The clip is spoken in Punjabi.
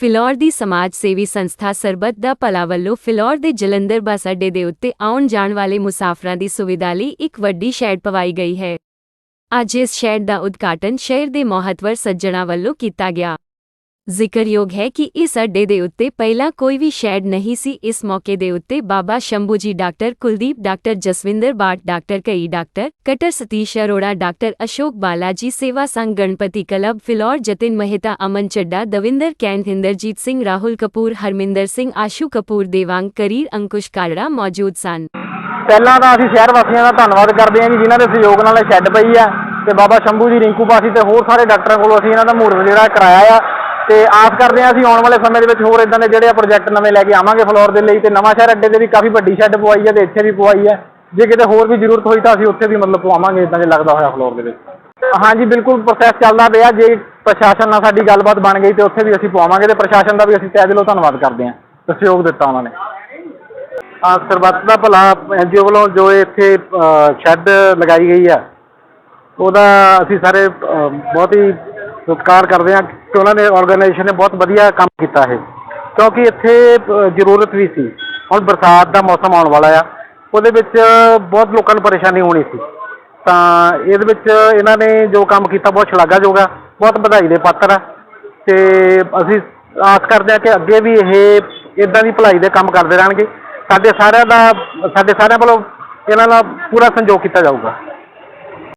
ਫਿਲੌਰ ਦੀ ਸਮਾਜ ਸੇਵੀ ਸੰਸਥਾ ਸਰਬੱਤ ਦਾ ਭਲਾ ਵੱਲੋਂ ਫਿਲੌਰ ਦੇ ਜਲੰਧਰ ਬੱਸ ਅੱਡੇ ਦੇ ਉੱਤੇ ਆਉਣ ਜਾਣ ਵਾਲੇ ਮੁਸਾਫਰਾਂ ਦੀ ਸੁਵਿਧਾ ਲਈ ਇੱਕ ਵੱਡੀ ਸ਼ੈਡ ਪਵਾਈ ਗਈ ਹੈ। ਅੱਜ ਇਸ ਸ਼ੈਡ ਦਾ ਉਦਘਾਟਨ ਸ਼ਹਿਰ ਦੇ ਮੋਹਤਵਰ ਸੱਜਣਾ ਵੱਲੋਂ ਕੀਤਾ ਗਿਆ। ਜ਼ਿਕਰਯੋਗ ਹੈ ਕਿ ਇਸ ਅੱਡੇ ਦੇ ਉੱਤੇ ਪਹਿਲਾਂ ਕੋਈ ਵੀ ਸ਼ੈਡ ਨਹੀਂ ਸੀ। ਇਸ ਮੌਕੇ ਦੇ ਉੱਤੇ Baba Shambhu ji doctor Kuldeep, doctor Jaswinder Bhat, doctor ਕਈ ਡਾਕਟਰ ਕਟਰ ਸਤੀਸ਼ ਅਰੋੜਾ, ਡਾਕਟਰ ਅਸ਼ੋਕ ਬਾਲਾਜੀ, ਸੇਵਾ ਸੰਘ, ਗਣਪਤੀ ਕਲਬ, ਫਿਲੌਰ ਜਤਿਨ ਮਹਿਤਾ, ਅਮਨ ਚੱਡਾ, ਦਵਿੰਦਰ ਕੈਂਥ ਇੰਦਰਜੀਤ ਸਿੰਘ, ਰਾਹੁਲ ਕਪੂਰ, ਹਰਮਿੰਦਰ ਸਿੰਘ, ਆਸ਼ੂ ਕਪੂਰ, ਦੇਵਾਂਗ ਕਰੀਰ, ਅੰਕੁਸ਼ ਕਾਲੜਾ ਮੌਜੂਦ ਸਨ। ਪਹਿਲਾਂ ਤਾਂ ਅਸੀਂ ਸ਼ਹਿਰ ਵਾਸੀਆਂ ਦਾ ਧੰਨਵਾਦ ਕਰਦੇ ਹਾਂ ਜੀ, ਜਿਨ੍ਹਾਂ ਦੇ ਸਹਿਯੋਗ ਨਾਲ ਇਹ ਸ਼ੈੱਡ ਪਈ ਆ। ਤੇ ਬਾਬਾ ਸ਼ੰਭੂ ਜੀ, ਰਿੰਕੂ ਪਾਸੀ ਤੇ ਹੋਰ ਸਾਰੇ ਡਾਕਟਰਾਂ ਕੋਲੋਂ ਅਸੀਂ ਇਹਨਾਂ ਦਾ ਮਹੂਰਤ ਜਿਹੜਾ ਕਰਾਇਆ ਆ। ਤੇ ਆਸ ਕਰਦੇ ਹਾਂ ਅਸੀਂ ਆਉਣ ਵਾਲੇ ਸਮੇਂ ਦੇ ਵਿੱਚ ਹੋਰ ਇਦਾਂ ਦੇ ਜਿਹੜੇ ਆ ਪ੍ਰੋਜੈਕਟ ਨਵੇਂ ਲੈ ਕੇ ਆਵਾਂਗੇ ਫਲੋਰ ਦੇ ਲਈ ਤੇ ਨਵਾਂ ਸ਼ਹਿਰ ਅੱਡੇ ਦੇ ਵੀ ਕਾਫੀ ਵੱਡੀ ਸ਼ੈੱਡ ਪਵਾਈ ਹੈ ਤੇ ਇੱਥੇ ਵੀ ਪਵਾਈ ਹੈ। ਜੇ ਕਿਤੇ ਹੋਰ ਵੀ ਜ਼ਰੂਰਤ ਹੋਈ ਤਾਂ ਅਸੀਂ ਉੱਥੇ ਵੀ ਮਤਲਬ ਪਵਾਵਾਂਗੇ ਇਦਾਂ ਦੇ ਲੱਗਦਾ ਹੋਇਆ ਫਲੋਰ ਦੇ ਵਿੱਚ। ਹਾਂਜੀ, ਬਿਲਕੁਲ ਪ੍ਰੋਸੈਸ ਚੱਲਦਾ ਪਿਆ। ਜੇ ਪ੍ਰਸ਼ਾਸਨ ਨਾਲ ਸਾਡੀ ਗੱਲਬਾਤ ਬਣ ਗਈ ਤੇ ਉੱਥੇ ਵੀ ਅਸੀਂ ਪਵਾਵਾਂਗੇ ਤੇ ਪ੍ਰਸ਼ਾਸਨ ਦਾ ਵੀ ਅਸੀਂ ਤਹਿ ਦਿਲੋਂ ਧੰਨਵਾਦ ਕਰਦੇ ਹਾਂ। ਤੇ ਸਹਿਯੋਗ ਦਿੱਤਾ ਉਹਨਾਂ ਨੇ। ਆ ਸਰਬੱਤ ਦਾ ਭਲਾ ਐਨਜੀਓ ਵੱਲੋਂ ਜੋ ਇੱਥੇ ਸ਼ੈੱਡ ਲਗਾਈ ਗਈ ਆ ਉਹਦਾ ਅਸੀਂ ਸਾਰੇ ਬਹੁਤ ਹੀ ਸਤਿਕਾਰ ਕਰਦੇ ਹਾਂ ਕਿ ਉਹਨਾਂ ਨੇ ਆਰਗੇਨਾਈਜੇਸ਼ਨ ਨੇ ਬਹੁਤ ਵਧੀਆ ਕੰਮ ਕੀਤਾ ਹੈ ਕਿਉਂਕਿ ਇੱਥੇ ਅ, ਜ਼ਰੂਰਤ ਵੀ ਸੀ। ਹੁਣ ਬਰਸਾਤ ਦਾ ਮੌਸਮ ਆਉਣ ਵਾਲਾ ਆ। ਉਹਦੇ ਵਿੱਚ ਬਹੁਤ ਲੋਕਾਂ ਨੂੰ ਪਰੇਸ਼ਾਨੀ ਹੋਣੀ ਸੀ। ਤਾਂ ਇਹਦੇ ਵਿੱਚ ਇਹਨਾਂ ਨੇ ਜੋ ਕੰਮ ਕੀਤਾ ਬਹੁਤ ਸ਼ਲਾਘਾਯੋਗ ਆ ਬਹੁਤ ਵਧਾਈ ਦੇ ਪਾਤਰ ਆ। ਤੇ ਅਸੀਂ ਆਸ ਕਰਦੇ ਹਾਂ ਕਿ ਅੱਗੇ ਵੀ ਇਹ ਇਦਾਂ ਦੀ ਭਲਾਈ ਦੇ ਕੰਮ ਕਰਦੇ ਰਹਿਣਗੇ। ਸਾਡੇ ਸਾਰਿਆਂ ਦਾ ਸਾਡੇ ਸਾਰਿਆਂ ਵੱਲੋਂ ਇਹਨਾਂ ਦਾ ਪੂਰਾ ਸੰਯੋਗ ਕੀਤਾ ਜਾਊਗਾ।